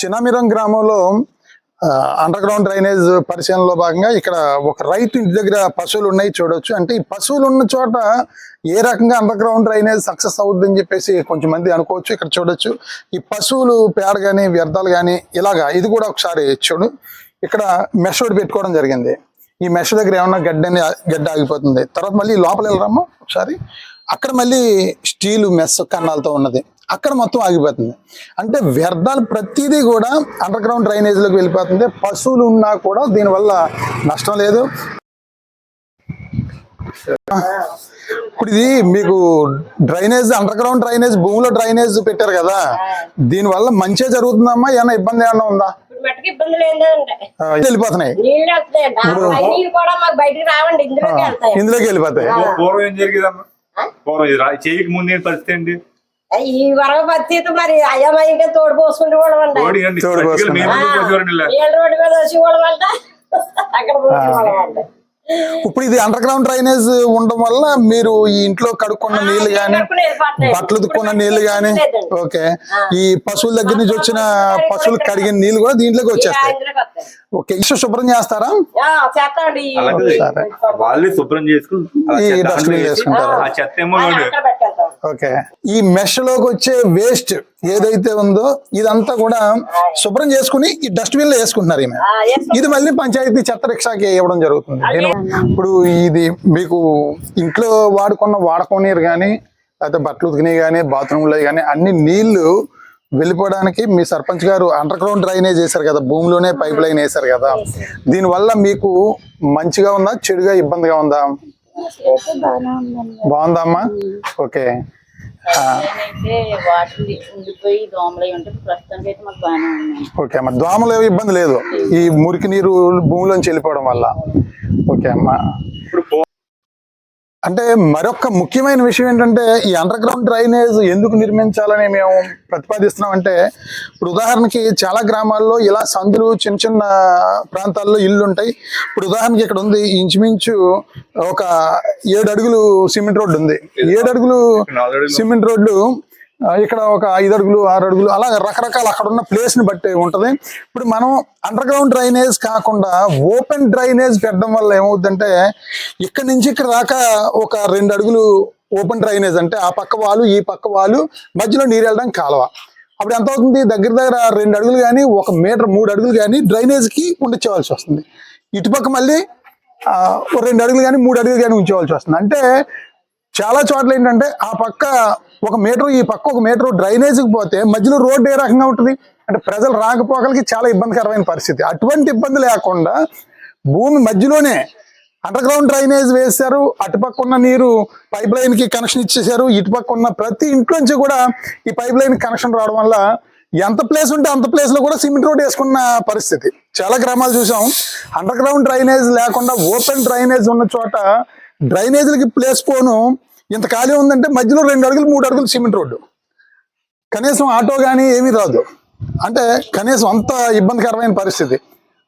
చిన్నమిరం గ్రామంలో under ground drainage పరిశీలనలో భాగంగా ఇక్కడ ఒక రైతు ఇంటి దగ్గర పశువులు ఉన్నాయి చూడొచ్చు. అంటే ఈ పశువులు ఉన్న చోట ఏ రకంగా అండర్ గ్రౌండ్ డ్రైనేజ్ సక్సెస్ అవుతుందని చెప్పేసి కొంచెం మంది అనుకోవచ్చు ఇక్కడ చూడొచ్చు. ఈ పశువులు పేడ కానీ వ్యర్థాలు కానీ ఇలాగా ఇది కూడా ఒకసారి చూడు. ఇక్కడ మెష్ ఒకటి పెట్టుకోవడం జరిగింది. ఈ మెష్ దగ్గర ఏమన్నా గడ్డని గడ్డ ఆగిపోతుంది. తర్వాత మళ్ళీ లోపల వెళ్ళరామా ఒకసారి. అక్కడ మళ్ళీ స్టీలు మెస్ కన్నాలతో ఉన్నది. అక్కడ మొత్తం ఆగిపోతుంది. అంటే వ్యర్థాలు ప్రతిదీ కూడా అండర్ గ్రౌండ్ డ్రైనేజ్లోకి వెళ్ళిపోతుంది. పశువులు ఉన్నా కూడా దీనివల్ల నష్టం లేదు. ఇప్పుడు ఇది మీకు డ్రైనేజ్ అండర్ గ్రౌండ్ డ్రైనేజ్ భూమిలో డ్రైనేజ్ పెట్టారు కదా. దీనివల్ల మంచిగా జరుగుతుందమ్మా? ఏమైనా ఇబ్బంది ఏమైనా ఉందా? వెళ్ళిపోతున్నాయి. ఇందులోకి వెళ్ళిపోతాయి. పూర్వం ఇది చేయక ముందు పరిస్థితి ఏంటి? ఈ వరవ పరిస్థితి మరి అయ్యమయ్యగా తోడు పోసుకుంటూ కూడా రోడ్డు మీద వచ్చి అక్కడ ఇప్పుడు ఇది అండర్ గ్రౌండ్ డ్రైనేజ్ ఉండడం వల్ల మీరు ఈ ఇంట్లో కడుక్కున్న నీళ్ళు గాని బట్టలు ఉతుక్కున్న నీళ్ళు గాని ఓకే. ఈ పశువుల దగ్గర నుంచి వచ్చిన పశువులు కడిగిన నీళ్ళు కూడా దీంట్లోకి వచ్చేస్తాయి. ఓకే ఇష్ట శుభ్రం చేస్తారా. వాళ్ళే శుభ్రం పెట్టేస్తాం ఓకే. ఈ మెష్లోకి వచ్చే వేస్ట్ ఏదైతే ఉందో ఇదంతా కూడా శుభ్రం చేసుకుని ఈ డస్ట్బిన్లో వేసుకుంటున్నారు ఈమె. ఇది మళ్ళీ పంచాయతీ చెత్త రిక్షాకి ఇవ్వడం జరుగుతుంది. ఇప్పుడు ఇది మీకు ఇంట్లో వాడుకున్న వాడకం నీరు కానీ లేకపోతే బట్టలు ఉతికినవి కానీ బాత్రూంలో కానీ అన్ని నీళ్ళు వెళ్ళిపోవడానికి మీ సర్పంచ్ గారు అండర్ గ్రౌండ్ డ్రైనేజ్ వేశారు కదా భూమిలోనే పైప్ లైన్ వేశారు కదా. దీనివల్ల మీకు మంచిగా ఉందా చెడుగా ఇబ్బందిగా ఉందా? బాగుందా అమ్మా ఓకే ఓకే అమ్మా దోమలు ఇబ్బంది లేదు. ఈ మురికి నీరు భూమిలోంచి వెళ్ళిపోవడం వల్ల. ఓకే అమ్మా. అంటే మరొక ముఖ్యమైన విషయం ఏంటంటే ఈ అండర్ గ్రౌండ్ డ్రైనేజ్ ఎందుకు నిర్మించాలని మేము ప్రతిపాదిస్తున్నాం అంటే ఇప్పుడు ఉదాహరణకి చాలా గ్రామాల్లో ఇలా సందులు చిన్న చిన్న ప్రాంతాల్లో ఇల్లు ఉంటాయి ఇప్పుడు ఉదాహరణకి ఇక్కడ ఉంది ఇంచుమించు ఒక ఏడు అడుగులు సిమెంట్ రోడ్డు ఉంది ఏడు అడుగులు. సిమెంట్ రోడ్డు ఆ, ఇక్కడ ఒక ఐదు అడుగులు ఆరు అడుగులు అలా రకరకాల అక్కడ ఉన్న ప్లేస్ని బట్టి ఉంటుంది. ఇప్పుడు మనం అండర్ గ్రౌండ్ డ్రైనేజ్ కాకుండా ఓపెన్ డ్రైనేజ్ పెట్టడం వల్ల ఏమవుతుందంటే ఇక్కడ నుంచి ఇక్కడ దాకా ఒక రెండు అడుగులు ఓపెన్ డ్రైనేజ్ అంటే ఆ పక్క వాళ్ళు ఈ పక్క వాళ్ళు మధ్యలో నీరు వెళ్ళడం కాలువ. అప్పుడు ఎంత అవుతుంది? దగ్గర దగ్గర రెండు అడుగులు కానీ ఒక మీటర్ మూడు అడుగులు కానీ డ్రైనేజ్కి ఉండిచ్చేవాల్సి వస్తుంది. ఇటుపక్క మళ్ళీ రెండు అడుగులు కానీ మూడు అడుగులు కానీ ఉంచేవాల్సి వస్తుంది. అంటే చాలా చోట్ల ఏంటంటే ఆ పక్క ఒక మీటర్ ఈ పక్క ఒక మీటర్ డ్రైనేజీకి పోతే మధ్యలో రోడ్డు ఏ రకంగా ఉంటుంది? అంటే ప్రజలు రాకపోకలకి చాలా ఇబ్బందికరమైన పరిస్థితి. అటువంటి ఇబ్బంది లేకుండా భూమి మధ్యలోనే అండర్ గ్రౌండ్ డ్రైనేజ్ వేశారు. అటుపక్క ఉన్న నీరు పైప్ లైన్కి కనెక్షన్ ఇచ్చేశారు. ఇటుపక్క ఉన్న ప్రతి ఇంట్లోంచి కూడా ఈ పైప్ లైన్ కనెక్షన్ రావడం వల్ల ఎంత ప్లేస్ ఉంటే అంత ప్లేస్లో కూడా సిమెంట్ రోడ్ వేసుకున్న పరిస్థితి. చాలా గ్రామాలు చూసాం. అండర్ గ్రౌండ్ డ్రైనేజ్ లేకుండా ఓపెన్ డ్రైనేజ్ ఉన్న చోట Hmm. డ్రైనేజీలకి ప్లేస్ పోను ఇంత ఖాళీ ఉందంటే మధ్యలో రెండు అడుగులు మూడు అడుగులు సిమెంట్ రోడ్డు. కనీసం ఆటో కానీ ఏమీ రాదు. అంటే కనీసం అంత ఇబ్బందికరమైన పరిస్థితి.